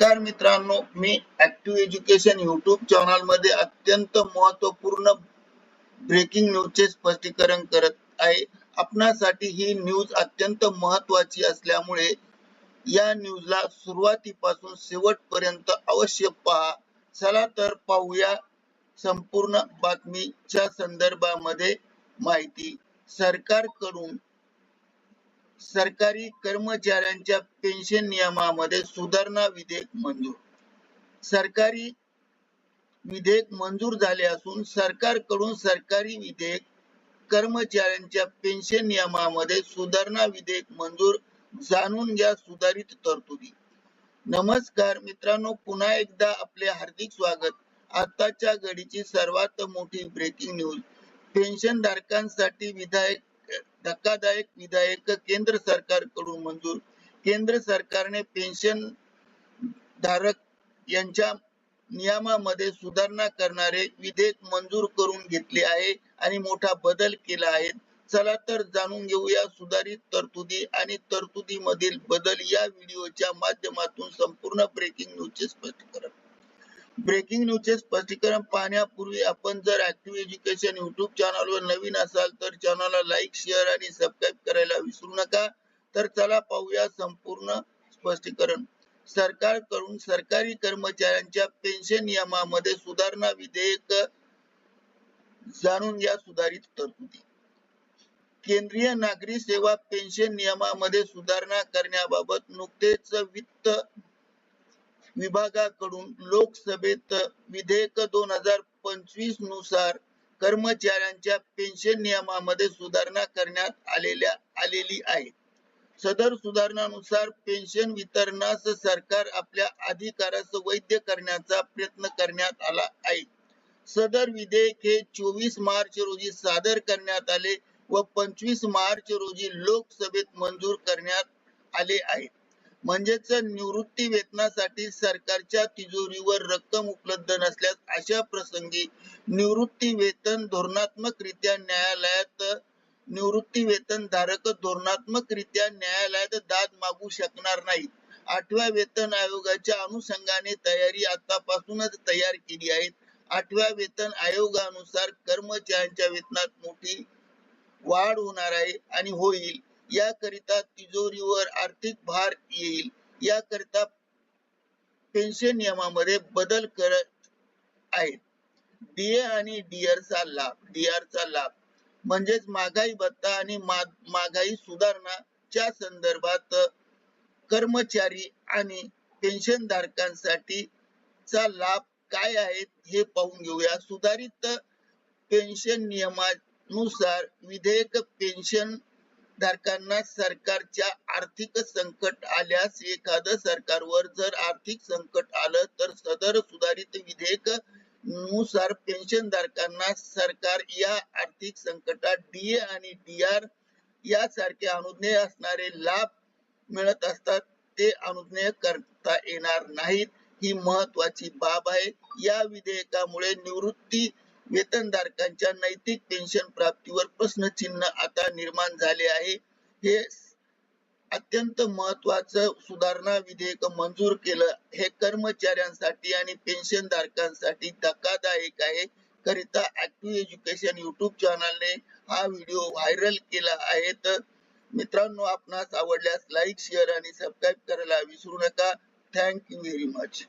नमस्कार मित्रांनो मी ऍक्टिव्ह एज्युकेशन युट्यूब चॅनलमध्ये अत्यंत महत्त्वपूर्ण ब्रेकिंग न्यूजचे स्पष्टीकरण करत आहे. आपणासाठी ही न्यूज अत्यंत महत्वाची असल्यामुळे या न्यूजला सुरुवातीपासून शेवटपर्यंत अवश्य पहा. चला तर पाहूया संपूर्ण बातमीच्या संदर्भामध्ये माहिती. सरकारकडून सरकारी कर्मचाऱ्यांच्या पेन्शन नियमामध्ये सुधारणा विधेयक मंजूर. सरकारी विधेयक मंजूर झाले असून सरकारकडून सरकारी विधेयक कर्मचाऱ्यांच्या पेन्शन नियमामध्ये सुधारणा विधेयक मंजूर जाणून घ्या सुधारित तरतुदी. नमस्कार मित्रांनो पुन्हा एकदा आपले हार्दिक स्वागत. आताच्या घडीची सर्वात मोठी ब्रेकिंग न्यूज पेन्शन धारकांसाठी विधायक धक्कादायक विधायक केंद्र सरकारकडून मंजूर. केंद्र सरकारने पेन्शन धारक यांच्या नियमामध्ये सुधारणा करणारे विधेयक मंजूर करून घेतले आहे आणि मोठा बदल केला आहे. चला तर जाणून घेऊया सुधारित तरतुदी आणि तरतुदी मधील बदल या व्हिडिओच्या माध्यमातून संपूर्ण ब्रेकिंग न्यूजचे स्पष्टीकरण. ब्रेकिंग न्यूजचे स्पष्टीकरण पाहण्यापूर्वी आपण जर ऍक्टिव्ह एज्युकेशन युट्यूब चॅनलवर नवीन असाल तर चॅनलला लाईक शेअर आणि सबस्क्राईब करायला विसरू नका. तर चला पाहूया संपूर्ण स्पष्टीकरण. सरकारकडून सरकारी कर्मचाऱ्यांच्या पेन्शन नियमामध्ये सुधारणा विधेयक जाणून या सुधारित तरतुदी. केंद्रीय नागरी सेवा पेन्शन नियमामध्ये सुधारणा करण्याबाबत नुकतेच वित्त विभागाकडून लोकसभेत विधेयक दोन हजार पंचवीसनुसार कर्मचाऱ्यांच्या पेन्शन नियमामध्ये सुधारणा करण्यात आलेल्या आलेली आहे. सदर सुधारणानुसार पेन्शन वितरणास सरकार आपल्या अधिकारास वैध करण्याचा प्रयत्न करण्यात आला आहे. सदर विधेयक हे चोवीस मार्च रोजी सादर करण्यात आले व पंचवीस मार्च रोजी लोकसभेत मंजूर करण्यात आले आहे. म्हणजेच निवृत्ती वेतनासाठी सरकारच्या तिजोरीवर रक्कम उपलब्ध नसल्यास अशा प्रसंगी निवृत्ती वेतन धोरणात्मक रित्या न्यायालयात निवृत्ती वेतन धारक धोरणात्मक रित्या न्यायालयात दाद मागू शकणार नाहीत. आठव्या वेतन आयोगाच्या अनुषंगाने तयारी आतापासूनच तयार केली आहे. आठव्या वेतन आयोगानुसार कर्मचाऱ्यांच्या वेतनात मोठी वाढ होणार आहे आणि होईल. याकरिता तिजोरीवर आर्थिक भार येईल. याकरिता पेन्शन नियमामध्ये बदल करत आहेत. डीए आणि डीआर चा लाभ डीआर चा लाभ. म्हणजेच महागाई भत्ता आणि महागाई सुधारणाच्या संदर्भात कर्मचारी आणि पेन्शन धारकांसाठी चा लाभ काय आहेत हे पाहून घेऊया. सुधारित पेन्शन नियमानुसार विधेयक पेन्शन धारकांना सरकारच्या आर्थिक संकट आल्यास एखादं सरकारवर जर आर्थिक संकट आलं तर सदर सुधारित विधेयकनुसार पेन्शन धारकांना सरकार या आर्थिक संकटात डीए आणि डीआर यासारखे अनुज्ञेय असणारे लाभ मिळत असतात ते अनुज्ञेय करता येणार नाहीत. ही महत्वाची बाब आहे. या विधेयकामुळे निवृत्ती वेतनधारकांच्या नैतिक पेन्शन प्राप्तीवर प्रश्नचिन्ह आता निर्माण झाले आहे. हे अत्यंत महत्वाचं सुधारणा विधेयक मंजूर केलं. हे कर्मचाऱ्यांसाठी आणि पेन्शन धारकांसाठी धक्कादायक आहे. करिता ऍक्टिव्ह एज्युकेशन युट्यूब चॅनलने हा व्हिडिओ व्हायरल केला आहे. तर मित्रांनो आपणास आवडल्यास लाईक शेअर आणि सबस्क्राईब करायला विसरू नका. Thank you very much